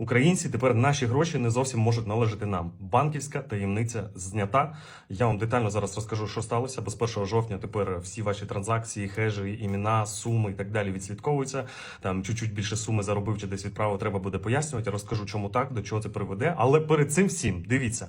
Українці тепер наші гроші не зовсім можуть належати нам. Банківська таємниця знята. Я вам детально зараз розкажу, що сталося. Бо з 1 жовтня тепер всі ваші транзакції, хежі, імена, суми і так далі відслідковуються. Там чуть-чуть більше суми заробив чи десь відправив, треба буде пояснювати. Розкажу, чому так, до чого це приведе. Але перед цим всім дивіться.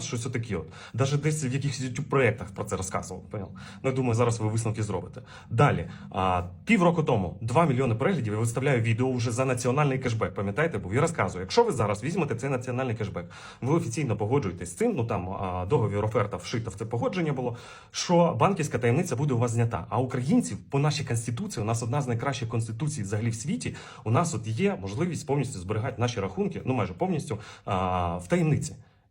щось отаке. От. Даже десь в якихось youtube проєктах про це розказував. Понял? Ну, я думаю, зараз ви висновки зробите. Далі, а, півроку тому 2 мільйони переглядів я виставляю відео вже за національний кешбек. Пам'ятаєте, був і розказую, якщо ви зараз візьмете цей національний кешбек, ви офіційно погоджуєтесь з цим. Ну там а, договір оферта вшита в це погодження було. Що банківська таємниця буде у вас знята. А українців по нашій конституції, у нас одна з найкращих конституцій взагалі в світі. У нас от є можливість повністю зберігати наші рахунки, ну майже повністю а, в таємниці.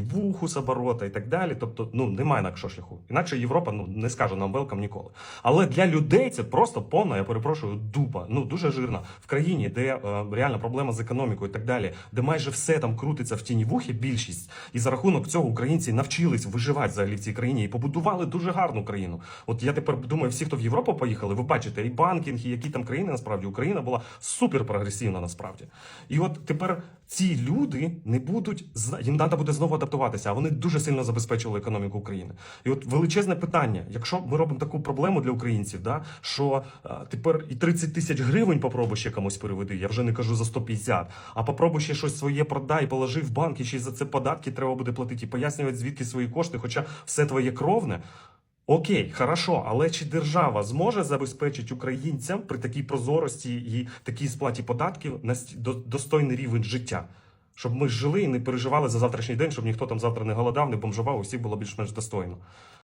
вуху з оборота і так далі. Тобто, ну немає інакшого шляху. Інакше Європа ну не скаже нам велкам ніколи. Але для людей це просто повна, я перепрошую, дупа. Ну дуже жирна в країні, де е, реальна проблема з економікою і так далі, де майже все там крутиться в тіні вухи, більшість, і за рахунок цього українці навчились виживати взагалі в цій країні і побудували дуже гарну країну. От я тепер думаю, всі, хто в Європу поїхали, ви бачите, і банкінг, і які там країни насправді Україна була супер прогресивна насправді. І от тепер ці люди не будуть їм треба буде знову адаптуватися, а вони дуже сильно забезпечили економіку України. І от величезне питання: якщо ми робимо таку проблему для українців, да що а, тепер і 30 тисяч гривень попробуй ще комусь переведи, я вже не кажу за 150, а попробуй ще щось своє продай, положи в банк, і ще й за це податки треба буде платити і пояснювати, звідки свої кошти, хоча все твоє кровне. Окей, хорошо, але чи держава зможе забезпечити українцям при такій прозорості і такій сплаті податків до- достойний рівень життя? Щоб ми жили і не переживали за завтрашній день, щоб ніхто там завтра не голодав, не бомжував, усіх було більш-менш достойно.